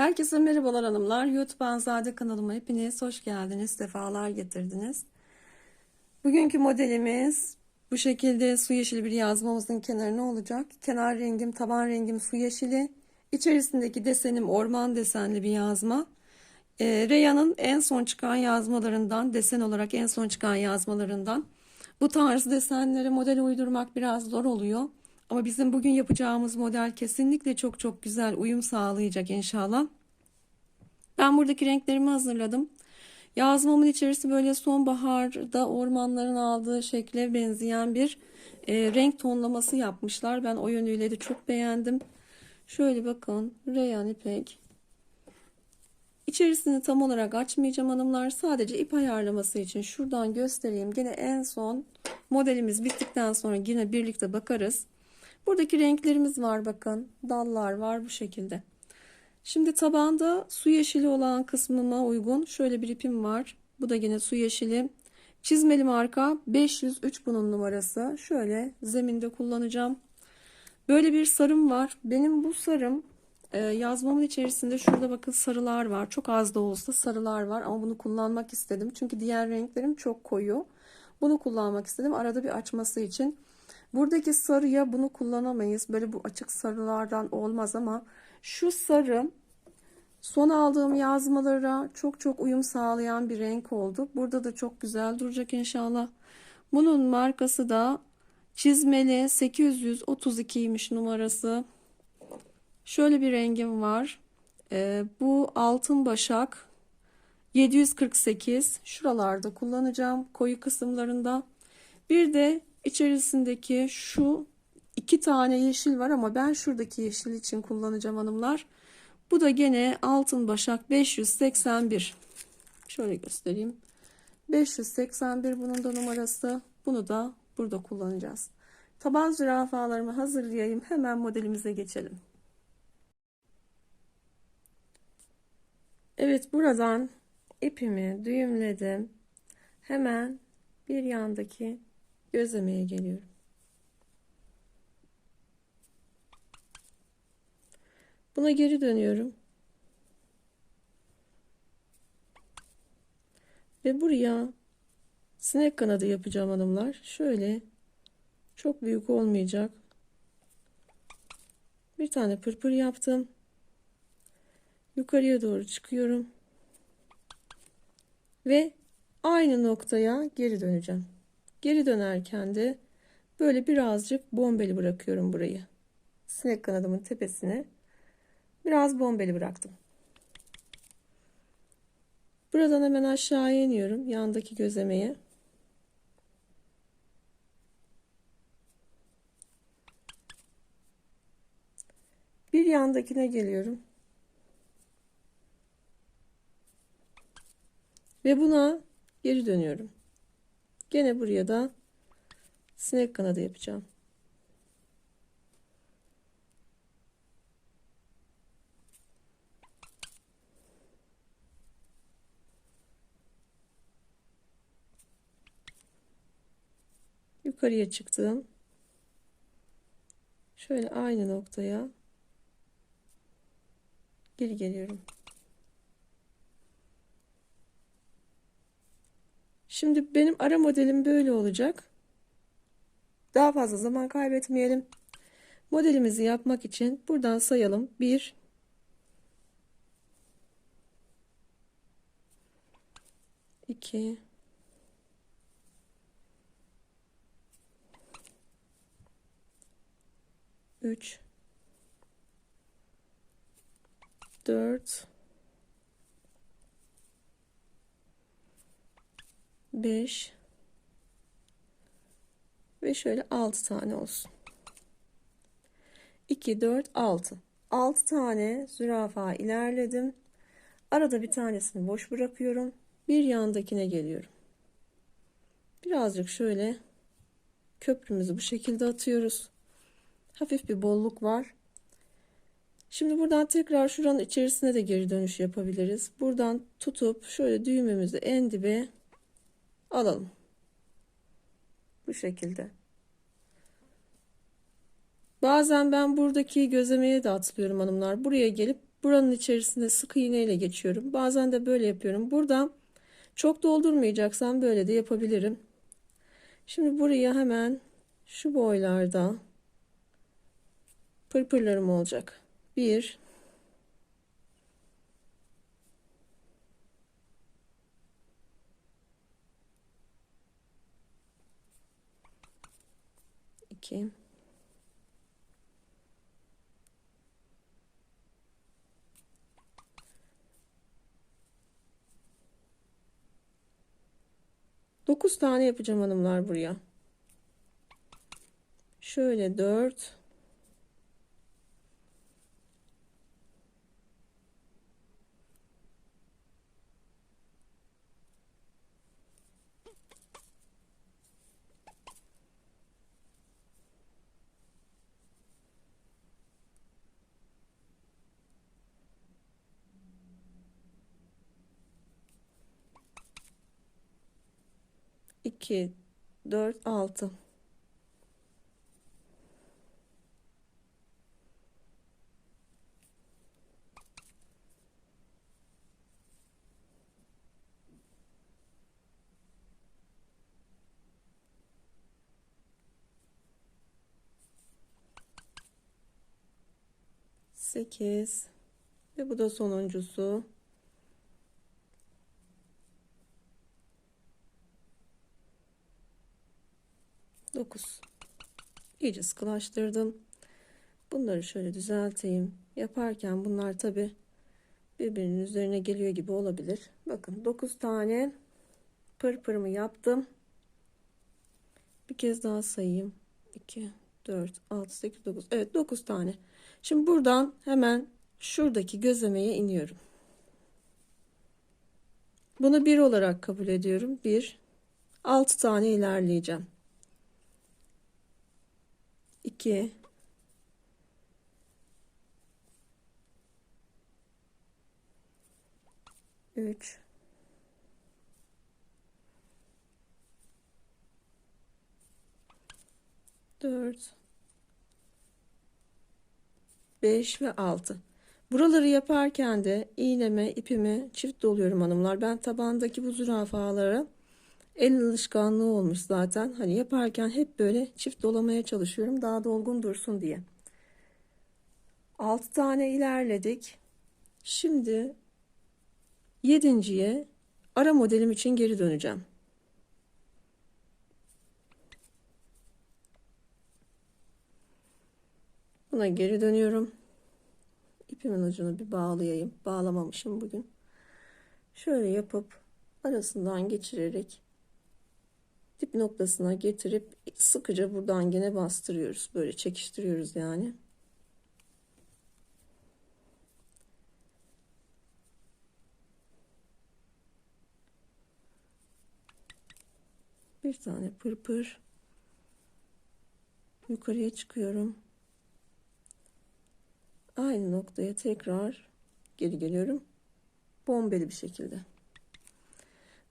Herkese merhabalar hanımlar. YouTube Anzade kanalıma hepiniz hoş geldiniz, sefalar getirdiniz. Bugünkü modelimiz bu şekilde su yeşili bir yazmamızın kenarına olacak. Kenar rengim, taban rengim su yeşili. İçerisindeki desenim orman desenli bir yazma. E, Reya'nın en son çıkan yazmalarından, desen olarak en son çıkan yazmalarından. Bu tarz desenlere model uydurmak biraz zor oluyor. Ama bizim bugün yapacağımız model kesinlikle çok çok güzel uyum sağlayacak inşallah. Ben buradaki renklerimi hazırladım. Yazmamın içerisi böyle sonbaharda ormanların aldığı şekle benzeyen bir e, renk tonlaması yapmışlar. Ben o yönüyle de çok beğendim. Şöyle bakın Reyhan ipek. İçerisini tam olarak açmayacağım hanımlar. Sadece ip ayarlaması için şuradan göstereyim. Gene en son modelimiz bittikten sonra yine birlikte bakarız. Buradaki renklerimiz var bakın. Dallar var bu şekilde. Şimdi tabanda su yeşili olan kısmıma uygun şöyle bir ipim var. Bu da yine su yeşili. Çizmeli marka 503 bunun numarası. Şöyle zeminde kullanacağım. Böyle bir sarım var. Benim bu sarım e, yazmamın içerisinde şurada bakın sarılar var. Çok az da olsa sarılar var ama bunu kullanmak istedim. Çünkü diğer renklerim çok koyu. Bunu kullanmak istedim. Arada bir açması için. Buradaki sarıya bunu kullanamayız. Böyle bu açık sarılardan olmaz ama şu sarı son aldığım yazmalara çok çok uyum sağlayan bir renk oldu. Burada da çok güzel duracak inşallah. Bunun markası da çizmeli 832'ymiş numarası. Şöyle bir rengim var. Ee, bu altın başak 748 şuralarda kullanacağım koyu kısımlarında. Bir de içerisindeki şu iki tane yeşil var ama ben şuradaki yeşil için kullanacağım hanımlar. Bu da gene altın başak 581. Şöyle göstereyim. 581 bunun da numarası. Bunu da burada kullanacağız. Taban zürafalarımı hazırlayayım. Hemen modelimize geçelim. Evet buradan ipimi düğümledim. Hemen bir yandaki gözlemeye geliyorum. Buna geri dönüyorum. Ve buraya sinek kanadı yapacağım hanımlar. Şöyle çok büyük olmayacak. Bir tane pırpır yaptım. Yukarıya doğru çıkıyorum. Ve aynı noktaya geri döneceğim. Geri dönerken de böyle birazcık bombeli bırakıyorum burayı. Sinek kanadımın tepesine biraz bombeli bıraktım. Buradan hemen aşağıya iniyorum yandaki gözlemeye. Bir yandakine geliyorum. Ve buna geri dönüyorum. Gene buraya da sinek kanadı yapacağım. Yukarıya çıktım. Şöyle aynı noktaya geri geliyorum. Şimdi benim ara modelim böyle olacak. Daha fazla zaman kaybetmeyelim. Modelimizi yapmak için buradan sayalım. 1 2 3 4 5 ve şöyle 6 tane olsun. 2 4 6 6 tane zürafa ilerledim. Arada bir tanesini boş bırakıyorum. Bir yandakine geliyorum. Birazcık şöyle köprümüzü bu şekilde atıyoruz. Hafif bir bolluk var. Şimdi buradan tekrar şuranın içerisine de geri dönüş yapabiliriz. Buradan tutup şöyle düğmemizi en dibe alalım. Bu şekilde. Bazen ben buradaki gözlemeye de atlıyorum hanımlar. Buraya gelip buranın içerisinde sık iğne ile geçiyorum. Bazen de böyle yapıyorum. Buradan çok doldurmayacaksam böyle de yapabilirim. Şimdi buraya hemen şu boylarda pırpırlarım olacak. 1 bakayım. Dokuz tane yapacağım hanımlar buraya. Şöyle dört. İki, dört, altı. Sekiz ve bu da sonuncusu. Dokuz. İyice sıkılaştırdım. Bunları şöyle düzelteyim. Yaparken bunlar tabi birbirinin üzerine geliyor gibi olabilir. Bakın 9 tane pırpırımı yaptım. Bir kez daha sayayım. 2, 4, 6, 8, 9. Evet 9 tane. Şimdi buradan hemen şuradaki gözlemeye iniyorum. Bunu bir olarak kabul ediyorum. 1, 6 tane ilerleyeceğim. 2, 3 4 5 ve 6 buraları yaparken de iğneme ipimi çift doluyorum hanımlar. Ben tabandaki bu zürafalara el alışkanlığı olmuş zaten hani yaparken hep böyle çift dolamaya çalışıyorum daha dolgun dursun diye 6 tane ilerledik şimdi Yedinciye ara modelim için geri döneceğim. Buna geri dönüyorum. İpimin ucunu bir bağlayayım. Bağlamamışım bugün. Şöyle yapıp arasından geçirerek dip noktasına getirip sıkıca buradan gene bastırıyoruz. Böyle çekiştiriyoruz yani. bir tane pırpır yukarıya çıkıyorum aynı noktaya tekrar geri geliyorum bombeli bir şekilde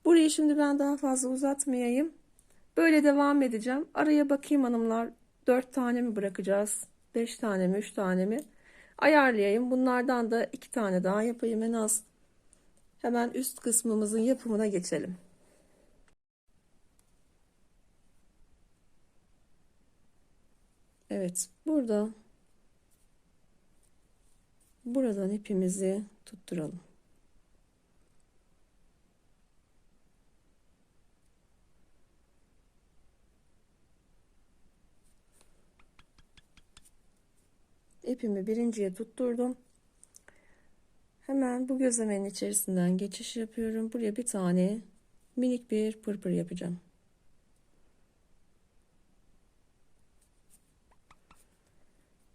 burayı şimdi ben daha fazla uzatmayayım böyle devam edeceğim. Araya bakayım hanımlar. 4 tane mi bırakacağız? 5 tane mi 3 tane mi? Ayarlayayım. Bunlardan da 2 tane daha yapayım en az. Hemen üst kısmımızın yapımına geçelim. Evet burada buradan ipimizi tutturalım. İpimi birinciye tutturdum. Hemen bu gözlemenin içerisinden geçiş yapıyorum. Buraya bir tane minik bir pırpır yapacağım.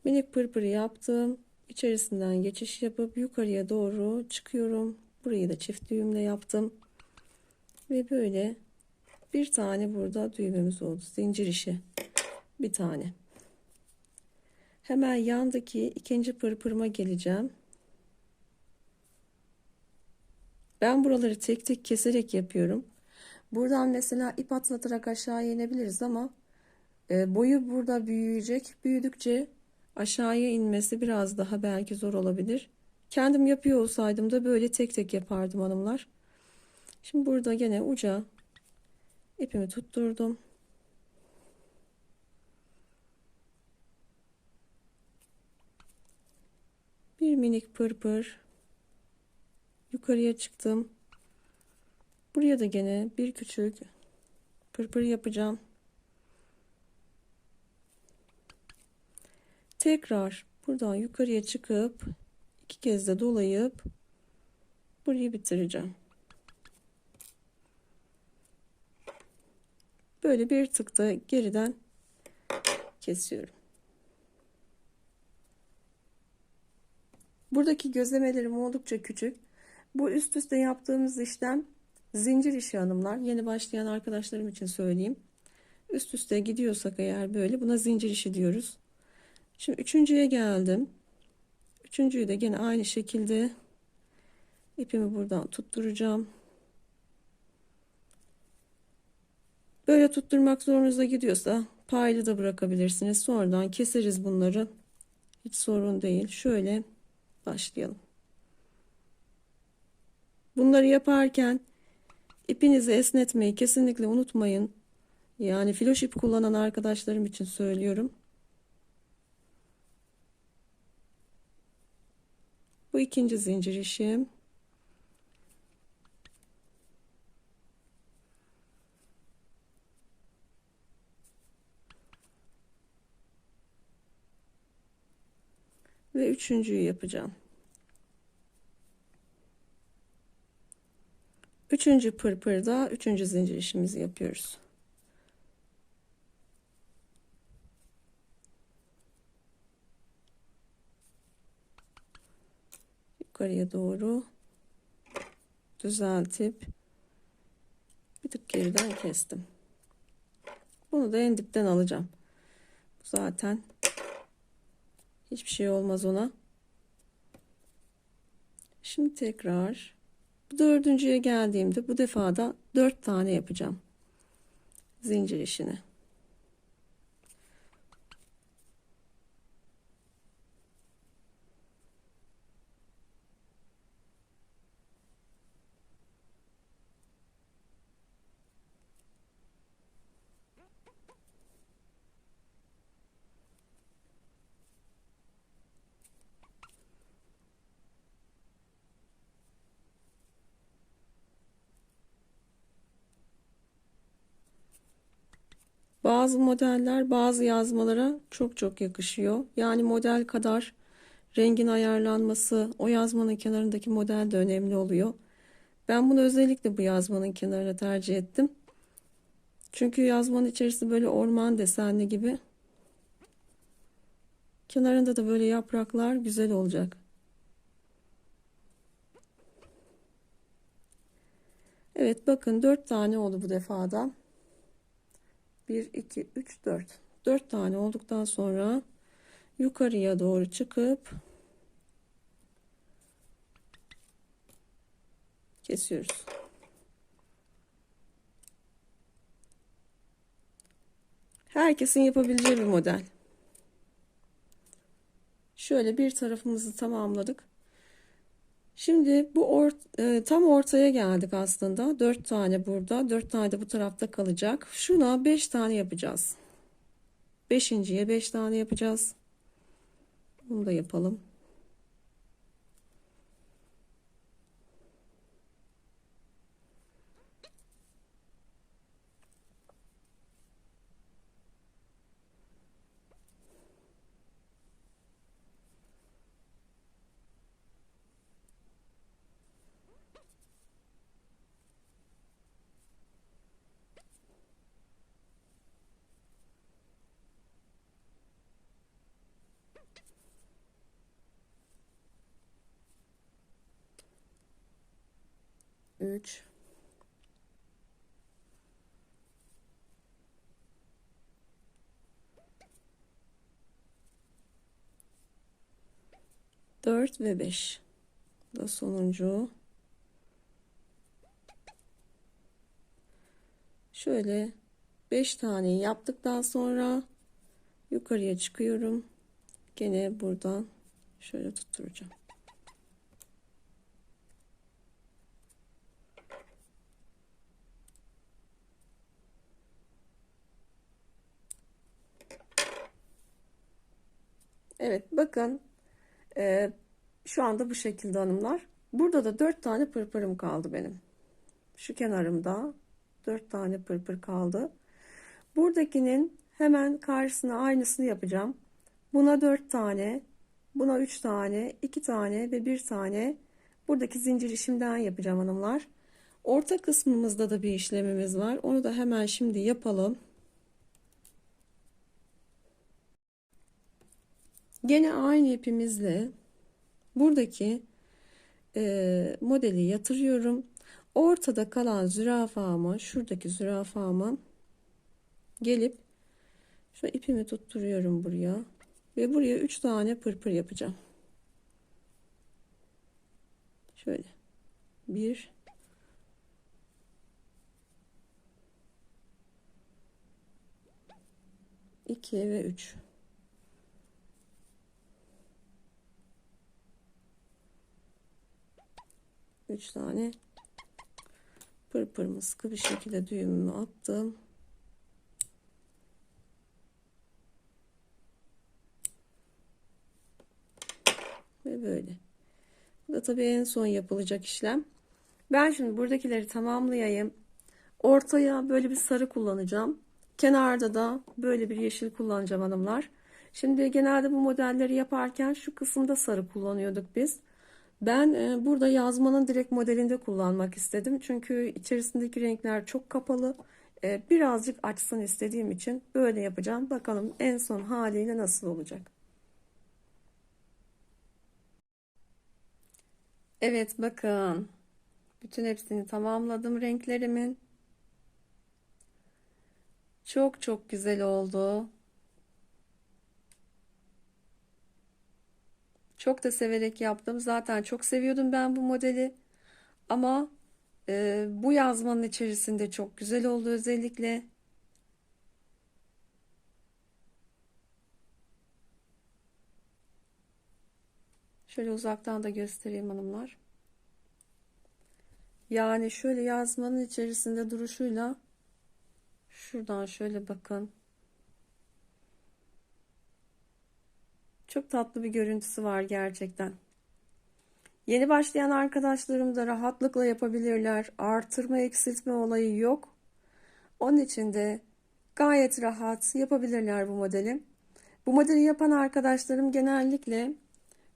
minik pırpır yaptım içerisinden geçiş yapıp yukarıya doğru çıkıyorum burayı da çift düğümle yaptım ve böyle bir tane burada düğümümüz oldu zincir işi bir tane hemen yandaki ikinci pırpırıma geleceğim ben buraları tek tek keserek yapıyorum buradan mesela ip atlatarak aşağı inebiliriz ama e, boyu burada büyüyecek büyüdükçe aşağıya inmesi biraz daha belki zor olabilir. Kendim yapıyor olsaydım da böyle tek tek yapardım hanımlar. Şimdi burada gene uca ipimi tutturdum. Bir minik pırpır yukarıya çıktım. Buraya da gene bir küçük pırpır yapacağım. Tekrar buradan yukarıya çıkıp iki kez de dolayıp burayı bitireceğim. Böyle bir tık da geriden kesiyorum. Buradaki gözlemelerim oldukça küçük. Bu üst üste yaptığımız işlem zincir işi hanımlar. Yeni başlayan arkadaşlarım için söyleyeyim. Üst üste gidiyorsak eğer böyle buna zincir işi diyoruz. Şimdi üçüncüye geldim. Üçüncüyü de gene aynı şekilde ipimi buradan tutturacağım. Böyle tutturmak zorunuza gidiyorsa paylı da bırakabilirsiniz. Sonradan keseriz bunları. Hiç sorun değil. Şöyle başlayalım. Bunları yaparken ipinizi esnetmeyi kesinlikle unutmayın. Yani filoş ip kullanan arkadaşlarım için söylüyorum. Bu ikinci zincir işim. Ve üçüncüyü yapacağım. Üçüncü pırpırda üçüncü zincir işimizi yapıyoruz. yukarıya doğru düzeltip bir tık geriden kestim. Bunu da en dipten alacağım. Zaten hiçbir şey olmaz ona. Şimdi tekrar dördüncüye geldiğimde bu defa da dört tane yapacağım. Zincir işini. Bazı modeller bazı yazmalara çok çok yakışıyor. Yani model kadar rengin ayarlanması o yazmanın kenarındaki model de önemli oluyor. Ben bunu özellikle bu yazmanın kenarına tercih ettim. Çünkü yazmanın içerisi böyle orman desenli gibi. Kenarında da böyle yapraklar güzel olacak. Evet bakın dört tane oldu bu defada. 1 2 3 4 4 tane olduktan sonra yukarıya doğru çıkıp kesiyoruz. Herkesin yapabileceği bir model. Şöyle bir tarafımızı tamamladık. Şimdi bu or e, tam ortaya geldik aslında. 4 tane burada, 4 tane de bu tarafta kalacak. Şuna 5 tane yapacağız. Beşinciye 5 tane yapacağız. Bunu da yapalım. 3 4 ve 5 da sonuncu. Şöyle 5 tane yaptıktan sonra. Yukarıya çıkıyorum. Gene buradan şöyle tutturacağım Evet bakın e, şu anda bu şekilde hanımlar. Burada da dört tane pırpırım kaldı benim. Şu kenarımda dört tane pırpır kaldı. Buradakinin hemen karşısına aynısını yapacağım. Buna dört tane, buna üç tane, iki tane ve bir tane buradaki zincir işimden yapacağım hanımlar. Orta kısmımızda da bir işlemimiz var. Onu da hemen şimdi yapalım. Gene aynı ipimizle buradaki e, modeli yatırıyorum. Ortada kalan zürafamı, şuradaki zürafamı gelip şu ipimi tutturuyorum buraya ve buraya 3 tane pırpır yapacağım. Şöyle. 1 2 ve 3 3 tane pırpırımı sıkı bir şekilde düğümümü attım. Ve böyle. Bu da tabii en son yapılacak işlem. Ben şimdi buradakileri tamamlayayım. Ortaya böyle bir sarı kullanacağım. Kenarda da böyle bir yeşil kullanacağım hanımlar. Şimdi genelde bu modelleri yaparken şu kısımda sarı kullanıyorduk biz. Ben e, burada yazmanın direkt modelinde kullanmak istedim. Çünkü içerisindeki renkler çok kapalı. E, birazcık açsın istediğim için böyle yapacağım. Bakalım en son haliyle nasıl olacak. Evet bakın. Bütün hepsini tamamladım renklerimin. Çok çok güzel oldu. Çok da severek yaptım. Zaten çok seviyordum ben bu modeli. Ama e, bu yazmanın içerisinde çok güzel oldu özellikle. Şöyle uzaktan da göstereyim hanımlar. Yani şöyle yazmanın içerisinde duruşuyla şuradan şöyle bakın. Çok tatlı bir görüntüsü var gerçekten. Yeni başlayan arkadaşlarım da rahatlıkla yapabilirler. Artırma eksiltme olayı yok. Onun için de gayet rahat yapabilirler bu modeli. Bu modeli yapan arkadaşlarım genellikle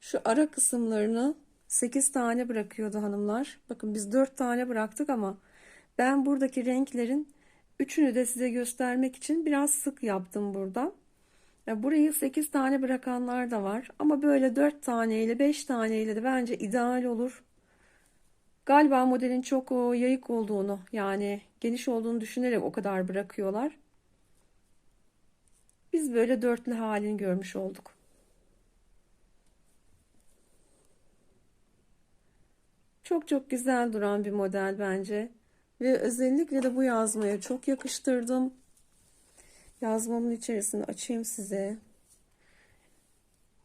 şu ara kısımlarını 8 tane bırakıyordu hanımlar. Bakın biz 4 tane bıraktık ama ben buradaki renklerin üçünü de size göstermek için biraz sık yaptım burada. Burayı 8 tane bırakanlar da var. Ama böyle 4 tane ile 5 tane de bence ideal olur. Galiba modelin çok yayık olduğunu yani geniş olduğunu düşünerek o kadar bırakıyorlar. Biz böyle dörtlü halini görmüş olduk. Çok çok güzel duran bir model bence. Ve özellikle de bu yazmaya çok yakıştırdım. Yazmamın içerisini açayım size.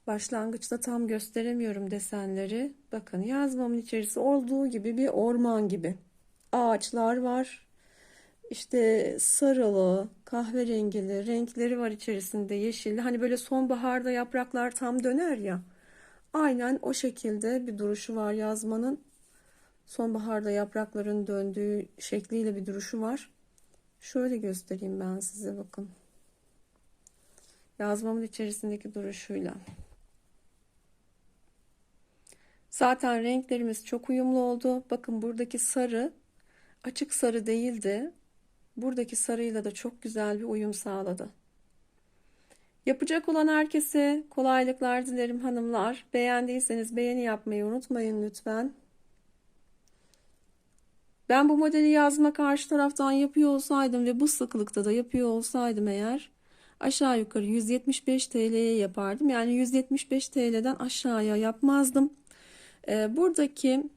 Başlangıçta tam gösteremiyorum desenleri. Bakın yazmamın içerisi olduğu gibi bir orman gibi. Ağaçlar var. İşte sarılı, kahverengili renkleri var içerisinde yeşilli. Hani böyle sonbaharda yapraklar tam döner ya. Aynen o şekilde bir duruşu var yazmanın. Sonbaharda yaprakların döndüğü şekliyle bir duruşu var. Şöyle göstereyim ben size bakın yazmamın içerisindeki duruşuyla. Zaten renklerimiz çok uyumlu oldu. Bakın buradaki sarı açık sarı değildi. Buradaki sarıyla da çok güzel bir uyum sağladı. Yapacak olan herkese kolaylıklar dilerim hanımlar. Beğendiyseniz beğeni yapmayı unutmayın lütfen. Ben bu modeli yazma karşı taraftan yapıyor olsaydım ve bu sıklıkta da yapıyor olsaydım eğer aşağı yukarı 175 TL'ye yapardım. Yani 175 TL'den aşağıya yapmazdım. Ee, buradaki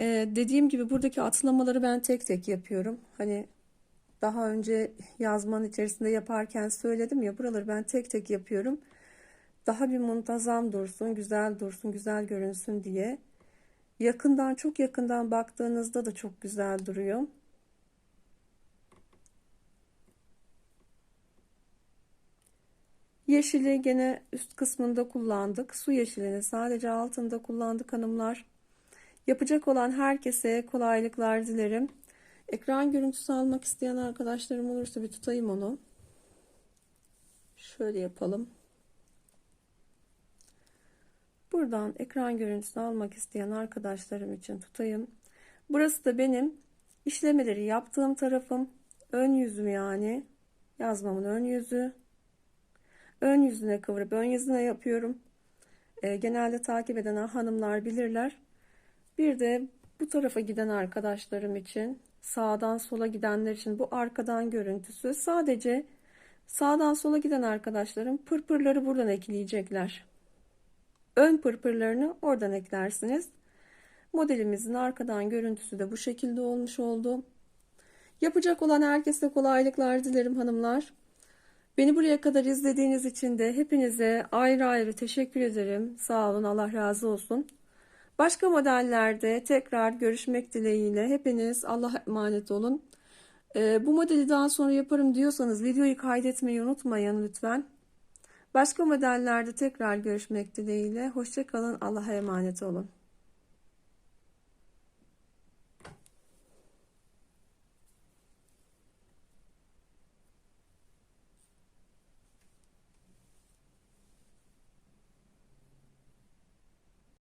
e, dediğim gibi buradaki atlamaları ben tek tek yapıyorum. Hani daha önce yazmanın içerisinde yaparken söyledim ya buraları ben tek tek yapıyorum. Daha bir muntazam dursun, güzel dursun, güzel görünsün diye. Yakından çok yakından baktığınızda da çok güzel duruyor. Yeşili gene üst kısmında kullandık. Su yeşilini sadece altında kullandık hanımlar. Yapacak olan herkese kolaylıklar dilerim. Ekran görüntüsü almak isteyen arkadaşlarım olursa bir tutayım onu. Şöyle yapalım. Buradan ekran görüntüsü almak isteyen arkadaşlarım için tutayım. Burası da benim işlemeleri yaptığım tarafım. Ön yüzüm yani. Yazmamın ön yüzü. Ön yüzüne kıvırıp ön yüzüne yapıyorum. E, genelde takip eden hanımlar bilirler. Bir de bu tarafa giden arkadaşlarım için sağdan sola gidenler için bu arkadan görüntüsü sadece sağdan sola giden arkadaşlarım pırpırları buradan ekleyecekler. Ön pırpırlarını oradan eklersiniz. Modelimizin arkadan görüntüsü de bu şekilde olmuş oldu. Yapacak olan herkese kolaylıklar dilerim hanımlar. Beni buraya kadar izlediğiniz için de hepinize ayrı ayrı teşekkür ederim. Sağ olun, Allah razı olsun. Başka modellerde tekrar görüşmek dileğiyle hepiniz Allah'a emanet olun. Ee, bu modeli daha sonra yaparım diyorsanız videoyu kaydetmeyi unutmayın lütfen. Başka modellerde tekrar görüşmek dileğiyle. Hoşçakalın. Allah'a emanet olun.